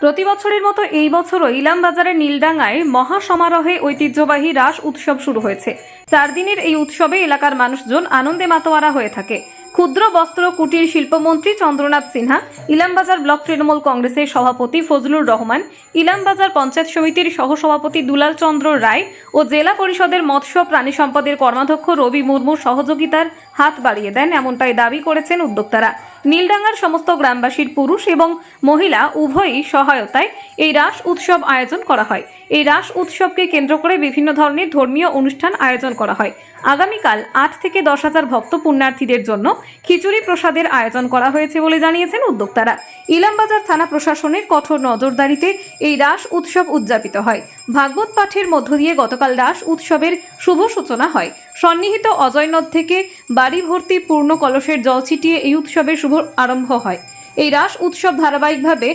প্রতি বছরের মতো এই বছরও ইলাম বাজারের নীলডাঙ্গায় মহা সমারোহে ঐতিহ্যবাহী রাস উৎসব শুরু হয়েছে। চার দিনের এই উৎসবে এলাকার মানুষজন আনন্দে মাতোয়ারা হয়ে থাকে। ক্ষুদ্র বস্ত্র, কুটির শিল্পমন্ত্রী চন্দ্রনাথ সিনহা, ইলামবাজার ব্লক তৃণমূল কংগ্রেসের সভাপতি ফজলুর রহমান, ইলামবাজার পঞ্চায়েত সমিতির সহসভাপতি দুলাল চন্দ্র রায় ও জেলা পরিষদের মৎস্য প্রাণী সম্পদের কর্মাধ্যক্ষ রবি মুর্মুর সহযোগিতার হাত বাড়িয়ে দেন এমনটাই দাবি করেছেন উদ্যোক্তারা। নীলডাঙ্গার সমস্ত গ্রামবাসীর পুরুষ এবং মহিলা উভয়ই সহায়তায় এই রাস উৎসব আয়োজন করা হয়। এই রাস উৎসবকে কেন্দ্র করে বিভিন্ন ধরনের ধর্মীয় অনুষ্ঠান আয়োজন করা হয়। আগামীকাল আট থেকে দশ হাজার ভক্ত পুণ্যার্থীদের জন্য খিচুড়ি প্রসাদের আয়োজন করা হয়েছে বলে জানিয়েছেন উদ্যোক্তারা। ইলামবাজার থানা প্রশাসনের কঠোর নজরদারিতে এই রাস উৎসব উদযাপিত হয়। ভাগবত পাঠের মধ্য দিয়ে গতকাল রাস উৎসবের শুভ সূচনা হয়। সন্নিহিত অজয় নদ থেকে বাড়ি ভর্তি পূর্ণ কলসের জল ছিটিয়ে এই উৎসবের শুভ আরম্ভ হয়। এই রাস উৎসব ধারাবাহিকভাবে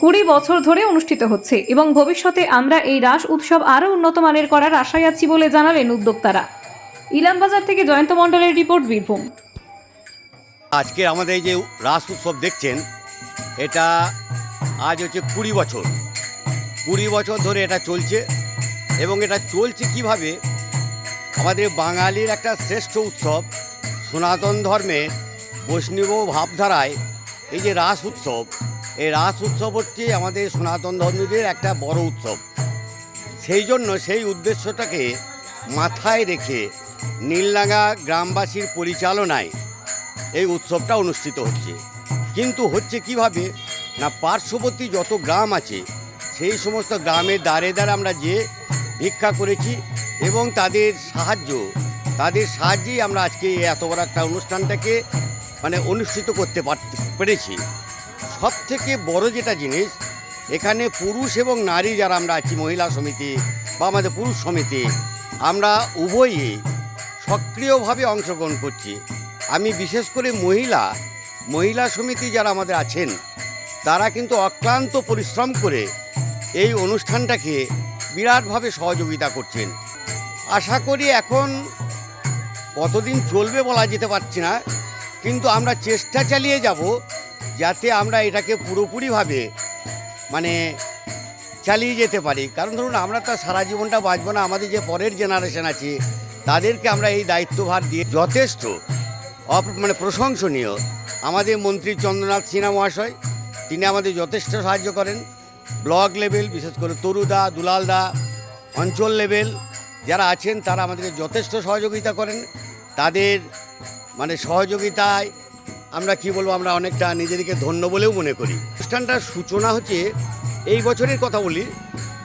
কুড়ি বছর ধরে অনুষ্ঠিত হচ্ছে এবং ভবিষ্যতে আমরা এই রাস উৎসব আরও উন্নত মানের করার আশায় আছি বলে জানালেন উদ্যোক্তারা। ইলামবাজার থেকে জয়ন্ত মণ্ডলের রিপোর্ট বীরভূম। আজকে আমাদের এই যে রাস উৎসব দেখছেন, এটা আজ হচ্ছে কুড়ি বছর। কুড়ি বছর ধরে এটা চলছে এবং এটা চলছে কীভাবে? আমাদের বাঙালির একটা শ্রেষ্ঠ উৎসব, সনাতন ধর্মে বৈষ্ণব ভাবধারায় এই যে রাস উৎসব, এই রাস উৎসব হচ্ছে আমাদের সনাতন ধর্মীদের একটা বড় উৎসব। সেই জন্য সেই উদ্দেশ্যটাকে মাথায় রেখে নীলডাঙ্গা গ্রামবাসীর পরিচালনায় এই উৎসবটা অনুষ্ঠিত হচ্ছে। কিন্তু হচ্ছে কীভাবে? না, পার্শ্ববর্তী যত গ্রাম আছে, সেই সমস্ত গ্রামের দ্বারে দ্বারে আমরা যে ভিক্ষা করেছি এবং তাদের সাহায্য, তাদের সাহায্যেই আমরা আজকে এত বড় একটা অনুষ্ঠানটাকে মানে অনুষ্ঠিত করতে পেরেছি। সব থেকে বড় যেটা জিনিস, এখানে পুরুষ এবং নারী যারা আমরা আছি, মহিলা সমিতি বা আমাদের পুরুষ সমিতি, আমরা উভয়ই সক্রিয়ভাবে অংশগ্রহণ করছি। আমি বিশেষ করে মহিলা মহিলা সমিতি যারা আমাদের আছেন, তারা কিন্তু অক্লান্ত পরিশ্রম করে এই অনুষ্ঠানটাকে বিরাটভাবে সহযোগিতা করছেন। আশা করি এখন কতদিন চলবে বলা যেতে পারছি না, কিন্তু আমরা চেষ্টা চালিয়ে যাব যাতে আমরা এটাকে পুরোপুরিভাবে মানে চালিয়ে যেতে পারি। কারণ ধরুন, আমরা তো সারা জীবনটা বাঁচবো না, আমাদের যে পরের জেনারেশন আছে, তাদেরকে আমরা এই দায়িত্বভার দিয়ে যথেষ্ট অপ- মানে প্রশংসনীয়। আমাদের মন্ত্রী চন্দ্রনাথ সিনহা মহাশয়, তিনি আমাদের যথেষ্ট সাহায্য করেন। ব্লক লেভেল, বিশেষ করে তরুদা, দুলালদা, অঞ্চল লেভেল, যারা আছেন, তারা আমাদেরকে যথেষ্ট সহযোগিতা করেন। তাদের মানে সহযোগিতায় আমরা কি বলব, আমরা অনেকটা নিজেদেরকে ধন্য বলেও মনে করি। অনুষ্ঠানটার সূচনা হচ্ছে, এই বছরের কথা বলি,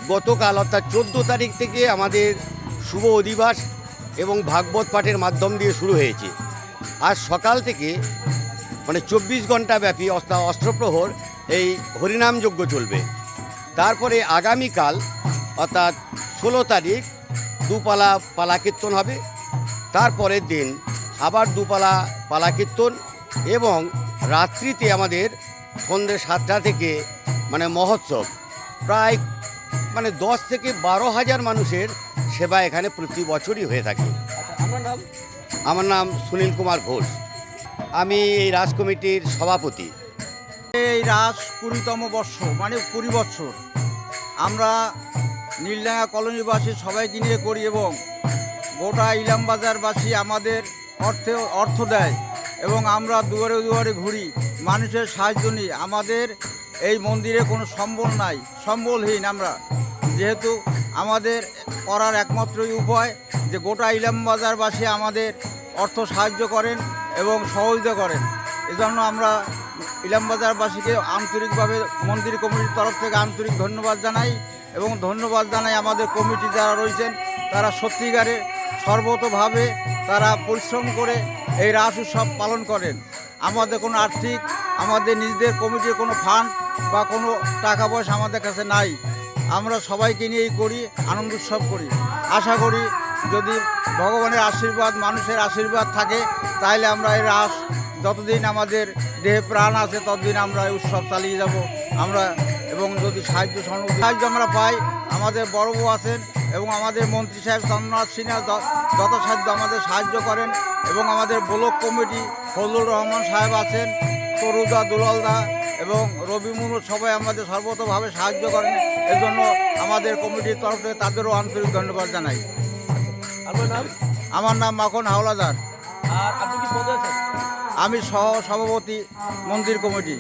গতকাল অর্থাৎ চোদ্দ তারিখ থেকে আমাদের শুভ অধিবাস এবং ভাগবত পাঠের মাধ্যম দিয়ে শুরু হয়েছে। আজ সকাল থেকে মানে চব্বিশ ঘণ্টা ব্যাপী অস্তা অস্ত্রপ্রহর এই হরিনাম যজ্ঞ চলবে। তারপরে আগামীকাল, অর্থাৎ ষোলো তারিখ, দুপালা পালা কীর্তন হবে। তারপরের দিন আবার দুপালা পালা কীর্তন এবং রাত্রিতে আমাদের সন্ধ্যে সাতটা থেকে মানে মহোৎসব। প্রায় মানে দশ থেকে বারো হাজার মানুষের সেবা এখানে প্রতি বছরই হয়ে থাকে। আমার নাম সুনীল কুমার ঘোষ। আমি এই রাজ কমিটির সভাপতি। এই রাজ কুড়িতম বর্ষ মানে কুড়ি বছর। আমরা নীলডাঙ্গা কলোনিবাসী সবাইকে নিয়ে করি এবং গোটা ইলামবাজারবাসী আমাদের অর্থে অর্থ দেয় এবং আমরা দুয়ারে দুয়ারে ঘুরি। মানুষের সাহায্য নিই। আমাদের এই মন্দিরে কোনো সম্বল নাই সম্বলহীন আমরা। যেহেতু আমাদের করার একমাত্রই উপায় যে গোটা ইলামবাজারবাসী আমাদের অর্থ সাহায্য করেন এবং সহযোগিতা করেন। এজন্য আমরা ইলামবাজারবাসীকে আন্তরিকভাবে মন্দির কমিটির তরফ থেকে আন্তরিক ধন্যবাদ জানাই এবং ধন্যবাদ জানাই আমাদের কমিটি যারা রয়েছেন, তারা সত্যিকারে সর্বতভাবে তারা পরিশ্রম করে এই রাস উৎসব পালন করেন। আমাদের কোনো আর্থিক, আমাদের নিজেদের কমিটির কোনো ফান্ড বা কোনো টাকা পয়সা আমাদের কাছে নাই। আমরা সবাইকে নিয়েই করি, আনন্দ উৎসব করি। আশা করি যদি ভগবানের আশীর্বাদ, মানুষের আশীর্বাদ থাকে তাহলে আমরা এই রাস যতদিন আমাদের দেহে প্রাণ আছে, ততদিন আমরা এই উৎসব চালিয়ে যাব। আমরা, এবং যদি সাহায্য সাহায্য আমরা পাই, আমাদের বড় বউ আছেন, এবং আমাদের মন্ত্রী সাহেব চন্দ্রনাথ সিনহা যথাসাধ্য আমাদের সাহায্য করেন, এবং আমাদের ব্লক কমিটি ফজলুর রহমান সাহেব আছেন, তরুদা দুলালদা এবং রবি মুর্মু সবাই আমাদের সর্বতভাবে সাহায্য করেন। এজন্য আমাদের কমিটির তরফ থেকে তাদেরও আন্তরিক ধন্যবাদ জানাই। আপনার নাম? আমার নাম মাখন হাওলাদার। আর আপনি কি পদে আছেন? আমি সহ সভাপতি মন্দির কমিটি।